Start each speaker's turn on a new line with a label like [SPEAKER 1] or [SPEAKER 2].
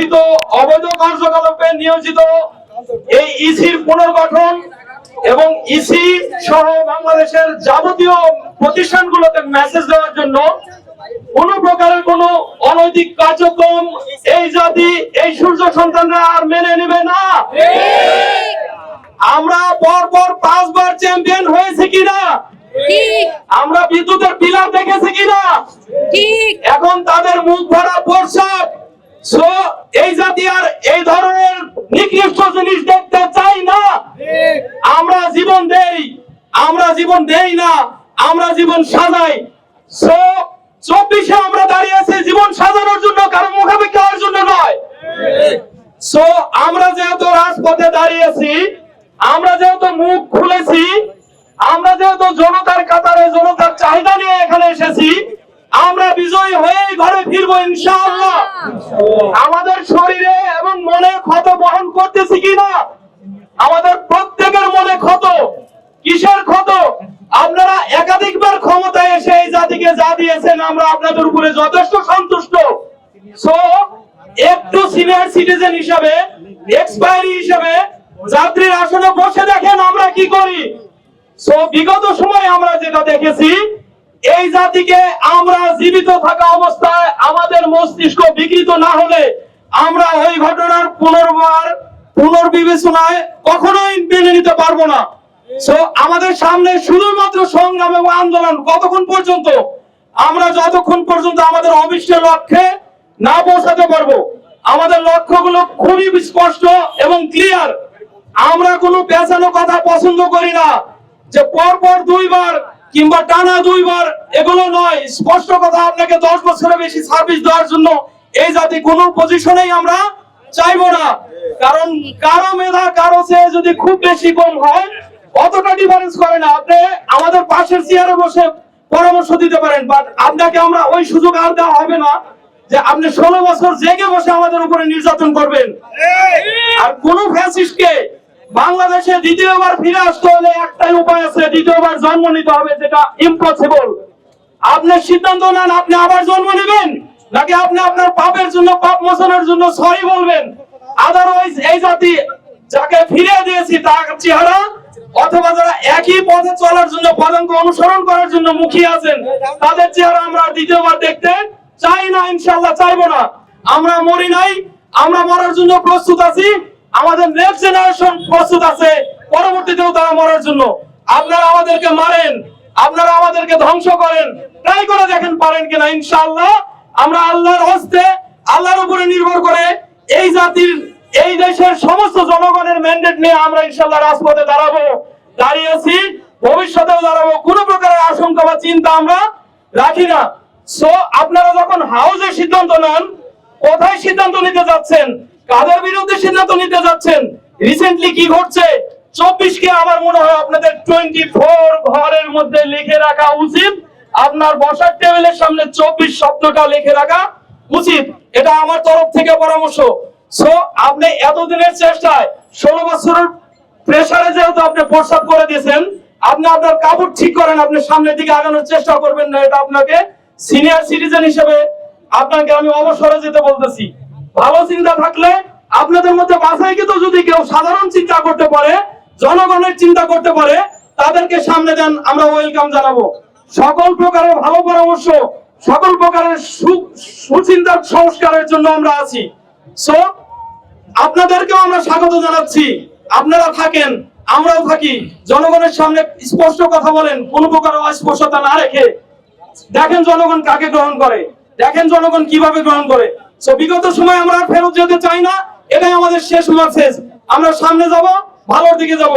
[SPEAKER 1] কথিত অবৈধ কার্যকলাপে নিয়োজিত এই ইসির পুনর্গঠন এবং ইসি সহ বাংলাদেশের যাবতীয় প্রতিষ্ঠানগুলোতে মেসেজ দেওয়ার জন্য কোন প্রকারের কোন অনৈতিক কার্যক্রম এই জাতি এই সূর্য সন্তানরা আর মেনে নেবে না। আমরা পর পর পাঁচবার চ্যাম্পিয়ন হয়েছে কিনা? আমরা বিদ্যুতের পিলার দেখেছি কিনা? এখন তাদের মুখ ভরা সো এই জাতি আর এই ধরনের নিকৃষ্ট জিনিস দেখতে চাই না আমরা জীবন দেই আমরা জীবন দেই না আমরা জীবন সাজাই। সো চব্বিশে আমরা দাঁড়িয়ে আছি জীবন সাজানোর জন্য কারও মুখাপেক্ষি হওয়ার জন্য নয়। সো আমরা যেহেতু রাজপথে দাঁড়িয়েছি আমরা যেহেতু মুখ খুলেছি আমরা যেহেতু জনতার কাতারে জনতার চাহিদা নিয়ে এখানে এসেছি আমরা বিজয়ী হয়ে ঘরে ফিরবো ইনশাআল্লাহ। আমাদের শরীরে এবং মনে ক্ষত বহন করতেছি কিনা আমাদের প্রত্যেকের মনে ক্ষত কিসের ক্ষত আপনারা একাধিকবার ক্ষমতায় এসে এই জাতিকে যা আমরা আপনাদের উপরে যথেষ্ট সন্তুষ্ট। একটু সিনিয়র সিটিজেন হিসাবে এক্সপায়ারি হিসাবে যাত্রীর আসনে বসে দেখেন আমরা কি করি। বিগত সময় আমরা যেটা দেখেছি, এই জাতিকে আমরা জীবিত থাকা অবস্থায় আমাদের মস্তিষ্ক বিকৃত না হলে আমরা ওই ঘটনার পুনর্বার, পুনর্বিবেচনায় কখনোই মেনে নিতে পারব না। আমাদের সামনে শুধুমাত্র সংগ্রাম এবং আন্দোলন কতক্ষণ পর্যন্ত? আমরা যতক্ষণ পর্যন্ত আমাদের অবিষ্ট লক্ষ্যে না পৌঁছাতে পারব, আমাদের লক্ষ্যগুলো খুবই স্পষ্ট এবং ক্লিয়ার আমরা কোনো পেঁচানো কথা পছন্দ করি না যে পর পর দুইবার কিংবা টানা দুইবার এগুলো নয়। স্পষ্ট কথা আপনাকে দশ বছরের বেশি সার্ভিস দেওয়ার জন্য এই জাতি কোনো পজিশনেই আমরা চাইব না। কারণ কারও মেধা, কারও চেয়ে যদি খুব বেশি কম হয়, অতটা ডিফারেন্স করে না। আপনি আমাদের পাশের চেয়ারে বসে পরামর্শ দিতে পারেন বাট আপনাকে আমরা ওই সুযোগ আর দেওয়া হবে না যে আপনি ষোলো বছর জেগে বসে আমাদের উপরে নির্যাতন করবেন। আর কোন ফ্যাসিস্টকে বাংলাদেশে দ্বিতীয়বার ফিরে আসতে হলে একটাই উপায় আছে, দ্বিতীয়বার জন্ম নিতে হবে, যেটা ইম্পসিবল আপনি সিদ্ধান্ত নেন, আপনি আবার জন্ম নেবেন, নাকি আপনি আপনার পাপের জন্য, পাপ মোচনের জন্য সরি বলবেন? আদারওয়াইজ এই জাতি যাকে ফিরে দিয়েছি, তার চেহারা অথবা যারা একই পথে চলার জন্য পদাঙ্ক অনুসরণ করার জন্য মুখিয়ে আছেন, তাদের চেহারা আমরা দ্বিতীয়বার দেখতে চাই না ইনশাল্লাহ চাইব না। আমরা মরি নাই, আমরা মরার জন্য প্রস্তুত আছি, আমাদের নেক্সট জেনারেশন প্রস্তুত আছে, পরবর্তীতেও তারা মরার জন্য। আপনারা আমাদেরকে মারেন, আপনারা আমাদেরকে ধ্বংস করেন ট্রাই করে দেখেন পারেন কিনা, ইনশাআল্লাহ। আমরা আল্লাহর হস্তে, আল্লাহর উপরে নির্ভর করে এই জাতির এই দেশের সমস্ত জনগণের ম্যান্ডেট নিয়ে আমরা ইনশাল্লাহ রাজপথে দাঁড়াবো দাঁড়িয়েছি ভবিষ্যতেও দাঁড়াবো। কোনো প্রকারের আশঙ্কা বা চিন্তা আমরা রাখি না। সো আপনারা যখন হাউসে সিদ্ধান্ত নেন, কোথায় সিদ্ধান্ত নিতে যাচ্ছেন, কাদের বিরুদ্ধে সিদ্ধান্ত নিতে যাচ্ছেন রিসেন্টলি কি ঘটছে চব্বিশ কে আমার মনে হয় আপনাদের টোয়েন্টি ফোর ঘরের মধ্যে লিখে রাখা উচিত। আপনার বসার টেবিলের সামনে চব্বিশ শব্দটা লিখে রাখা উচিত। এটা আমার তরফ থেকে পরামর্শ। আপনি এতদিনের চেষ্টায় ষোলো বছরের প্রেসারে যেহেতু আপনি করে দিয়েছেন, আপনি আপনার কাপড় ঠিক করেন, আপনি সামনের দিকে আগানোর চেষ্টা করবেন না, এটা আপনাকে সিনিয়র সিটিজেন হিসেবে আপনাকে আমি অবসরে যেতে বলতেছি। ভালো চিন্তা থাকলে আপনাদের মধ্যে বাছাই কিন্তু যদি কেউ সাধারণ চিন্তা করতে পারে, জনগণের চিন্তা করতে পারে, তাদেরকে সামনে দেন, আমরা ওয়েলকাম জানাব। সকল প্রকারের ভালো পরামর্শ, সকল প্রকারের সুচিন্তার সংস্কারের জন্য আমরা আছি। সো আপনাদেরকেও আমরা স্বাগত জানাচ্ছি। আপনারা থাকেন, আমরাও থাকি। জনগণের সামনে স্পষ্ট কথা বলেন, কোন প্রকার অস্পষ্টতা না রেখে। দেখেন জনগণ কাকে গ্রহণ করে। দেখেন জনগণ কীভাবে গ্রহণ করে। সো বিগত সময় আমরা ফেরত যেতে চাই না। এটাই আমাদের শেষ মেসেজ আমরা সামনে যাব, ভালোর দিকে যাব।